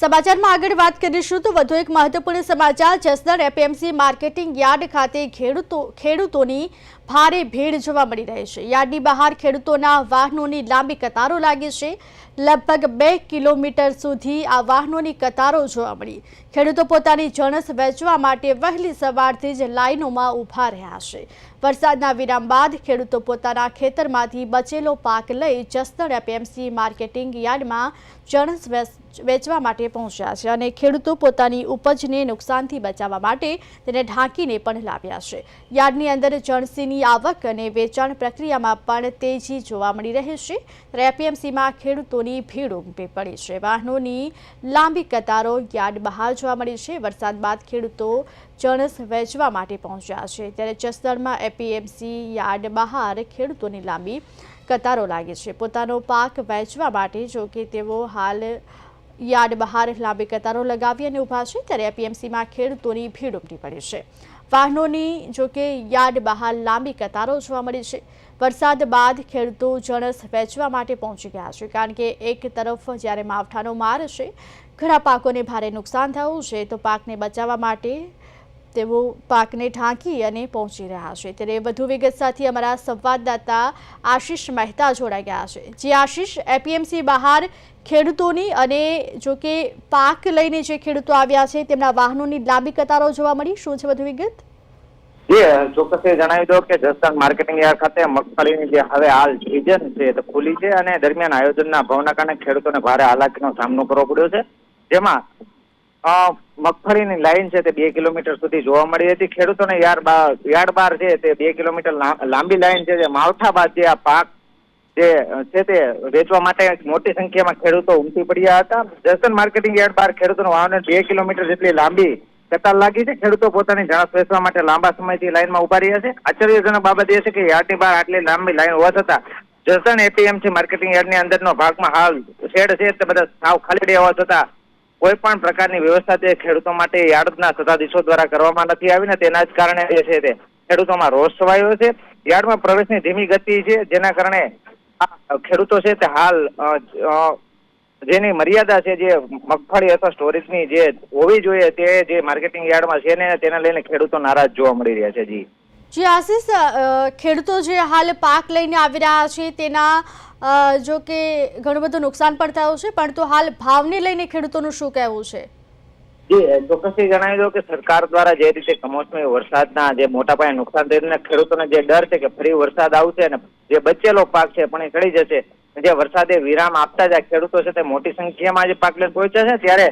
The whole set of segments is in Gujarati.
સમાચારમાં આગળ વાત કરીશું તો વધુ એક મહત્વપૂર્ણ સમાચાર, જસદણ એપીએમસી માર્કેટિંગ યાર્ડ ખાતે ખેડૂતો ખેડૂતોની ભારે ભીડ જોવા મળી રહી છે. યાર્ડની બહાર ખેડૂતોના વાહનોની લાંબી કતારો લાગી છે. લગભગ બે કિલોમીટર સુધી આ વાહનોની કતારો જોવા મળી. ખેડૂતો પોતાની જણસ વેચવા માટે વહેલી સવારથી જ લાઈનોમાં ઊભા રહ્યા છે. વરસાદના વિરામ બાદ ખેડૂતો પોતાના ખેતરમાંથી બચેલો પાક લઈ જસદણ એપીએમસી માર્કેટિંગ યાર્ડમાં જણસ વેચ- વેચવા માટે પહોંચ્યા છે અને ખેડૂતો પોતાની ઉપજને નુકસાનથી બચાવવા માટે તેને ઢાંકીને પણ લાવ્યા છે. યાર્ડની અંદર જણસીની આવક અને વેચાણ પ્રક્રિયામાં પણ તેજી જોવા મળી રહી છે. ત્યારે એપીએમસીમાં ખેડૂતોની ભીડ ઉમટી પડી છે. વાહનોની લાંબી કતારો યાર્ડ બહાર જોવા મળી છે. વરસાદ બાદ ખેડૂતો ચણસ વેચવા માટે પહોંચ્યા છે. ત્યારે જસદણમાં એપીએમસી યાર્ડ બહાર ખેડૂતોની લાંબી કતારો લાગી છે. પોતાનો પાક વેચવા માટે જો કે તેઓ હાલ યાર્ડ બહાર લાંબી કતારો લગાવી અને ઊભા છે, ત્યારે એપીએમસીમાં ખેડૂતોની ભીડ ઉમટી પડી છે. વાહનોની જો કે યાર્ડ બહાર લાંબી કતારો જોવા મળી છે. વરસાદ બાદ ખેડૂતો જણસ વેચવા માટે પહોંચી ગયા છે, કારણ કે એક તરફ જ્યારે માવઠાનો માર છે, ઘણા પાકોને ભારે નુકસાન થયું છે, તો પાકને બચાવવા માટે તેઓ પાકને ઢાંકી અને પહોંચી રહ્યા છે. ત્યારે વધુ વિગત સાથે અમારા સંવાદદાતા આશીષ મહેતા જોડાઈ ગયા છે. જે આશીષ, એપીએમસી બહાર ખેડૂતોની અને જો કે પાક લઈને જે ખેડૂતો આવ્યા છે, તેમના વાહનોની લાંબી કતારો જોવા મળી. શું છે વધુ વિગત? જી જણાવી દો કે જસદણ માર્કેટિંગ યાર્ડ ખાતે મગફળીની જે હવે હાલ સિઝન છે તે ખુલી છે અને દરમિયાન આયોજનના અભાવના કારણે ખેડૂતોને ભારે હાલાકીનો સામનો કરવો પડ્યો છે. જેમાં મગફળીની લાઈન છે તે બે કિલોમીટર સુધી જોવા મળી હતી. ખેડૂતોને યાર્ડ બાર છે તે બે કિલોમીટર લાંબી લાઈન છે માવઠા બાદ જે આ પાક જે છે તે વેચવા માટે મોટી સંખ્યામાં ખેડૂતો ઉમટી પડ્યા હતા. જસન માર્કેટિંગ યાર્ડ બહાર ખેડૂતોનું વાહનો બે કિલોમીટર જેટલી લાંબી કતાર લાગી છે. ખેડૂતો પોતાની જણસ વેચવા માટે લાંબા સમયથી લાઈનમાં ઊભા રહ્યા છે. આશ્ચર્યજનક બાબત એ છે કે યાર્ડની બહાર આટલી લાંબી લાઈન હોવા છતાં જસન એપીએમસી માર્કેટિંગ યાર્ડની અંદરનો ભાગમાં હાલ શેડ છે તે બધા સાવ ખાલી હોવા છતાં કોઈ પણ પ્રકારની વ્યવસ્થા તે ખેડૂતો માટે યાર્ડના સત્તાધીશો દ્વારા કરવામાં નથી આવી ને તેના જ કારણે જે છે તે ખેડૂતોમાં રોષ છવાયો છે. યાર્ડમાં પ્રવેશની ધીમી ગતિ છે, જેના કારણે ખેડૂતો છે તે હાલ જેની મર્યાદા છે જે મગફળી અથવા સ્ટોરેજની જે હોવી જોઈએ તે જે માર્કેટિંગ યાર્ડમાં છે ને તેને લઈને ખેડૂતો નારાજ જોવા મળી રહ્યા છે, જી. જે આશીષ ખેડૂતો જે હાલ પાક લઈને આવી રહ્યા છે, તેના જો કે ઘણું બધું નુકસાન પણ થયું છે, પણ તો હાલ ભાવને લઈને ખેડૂતોનું શું કહેવું છે જી ચોક્કસથી જણાવી દો કે સરકાર દ્વારા જે રીતે કમોસમી વરસાદના જે મોટા પાયે નુકસાન થયું ખેડૂતોને જે ડર છે કે ફરી વરસાદ આવશે અને જે બચેલો પાક છે પણ એ ચડી જશે જે વરસાદે વિરામ આપતા જ આ ખેડૂતો છે તે મોટી સંખ્યામાં જે પાક લઈને પહોંચ્યા છે, ત્યારે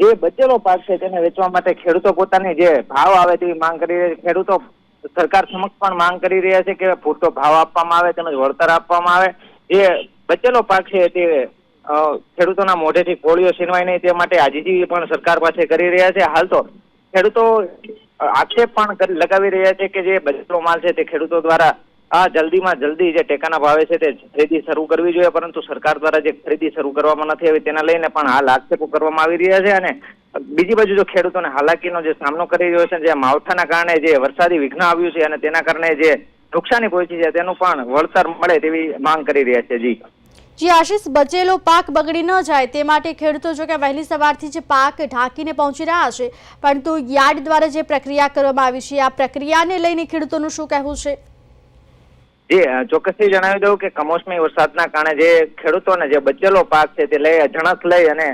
જે બચેલો પાક છે તેને વેચવા માટે ખેડૂતો પોતાની જે ભાવ આવે તેવી માંગ કરી. ખેડૂતો સરકાર સમક્ષ પણ માંગ કરી રહ્યા છે કે પૂરતો ભાવ આપવામાં આવે, તેમજ વળતર આપવામાં આવે. જે બચેલો પાક છે તે ખેડૂતોના મોઢેથી કોળીઓ છીનવાય નહીં, તે માટે આજીજી પણ સરકાર પાસે કરી રહ્યા છે. હાલ તો ખેડૂતો આક્ષેપ પણ લગાવી રહ્યા છે કે જે બચેલો માલ છે તે ખેડૂતો દ્વારા આ જલ્દીમાં જલ્દી જે ટેકાના ભાવે છે તે ખરીદી શરૂ કરવી જોઈએ, પરંતુ સરકાર દ્વારા જે ખરીદી શરૂ કરવામાં નથી આવી તેના લઈને પણ હાલ આક્ષેપો કરવામાં આવી રહ્યા છે અને બીજી બાજુ જો ખેડૂતોને હાલાકીનો જે સામનો કરી રહ્યો છે જે માવઠાના કારણે જે વરસાદી વિઘ્ન આવ્યું છે અને તેના કારણે જે નુકસાની પહોંચી છે તેનું પણ વળતર મળે તેવી માંગ કરી રહ્યા છે જી. જી આશીષ બચેલો પાક બગડી ન જાય તે માટે ખેડૂતો જો કે વહેલી સવારથી જ પાક ઢાંકીને પહોંચી રહ્યા છે પરંતુ યાર્ડ દ્વારા જે પ્રક્રિયા કરવામાં આવી છે આ પ્રક્રિયાને લઈને ખેડૂતોનું શું કહેવું છે? જે ચોક્કસથી જણાવી દઉં કે કમોસમી વરસાદના કારણે જે ખેડૂતોને જે બચેલો પાક છે તે લઈ જણસ લઈ અને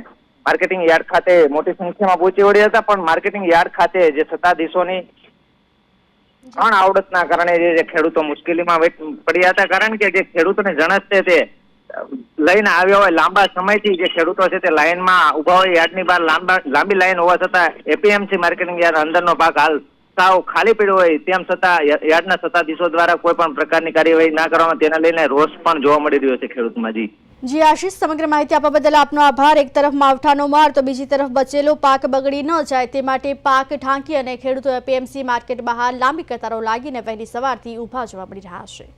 માર્કેટિંગ યાર્ડ ખાતે મોટી સંખ્યામાં પહોંચી વળ્યા હતા, પણ માર્કેટિંગ યાર્ડ ખાતે જે સત્તાધીશોની ત્રણ આવડતના કારણે જે ખેડૂતો મુશ્કેલીમાં પડ્યા હતા, કારણ કે જે ખેડૂતોને જણસ છે તે, લઈને આવ્યા હોય લાંબા સમયથી જે ખેડૂતો છે તે લાઇનમાં ઊભા હોય, યાર્ડની બહાર લાંબા લાંબી લાઈન હોવા છતાં એપીએમસી માર્કેટિંગ યાર્ડ અંદરનો ભાગ હાલ સાવ ખાલી પડ્યો હોય તેમ છતાં યાર્ડના સત્તાધીશો દ્વારા કોઈ પણ પ્રકારની કાર્યવાહી ના કરવામાં તેના લઈને રોષ પણ જોવા મળી રહ્યો છે ખેડૂતમાં જી. જી આશીષ, સમગ્ર માહિતી આપવા બદલ આપનો આભાર. એક તરફ માવઠાનો માર તો બીજી તરફ બચેલો પાક બગડી ન જાય તે માટે પાક ઢાંકી અને ખેડૂતો પીએમસી માર્કેટ બહાર લાંબી કતારો લાગીને વહેલી સવારથી ઊભા જોવા મળી રહ્યા છે.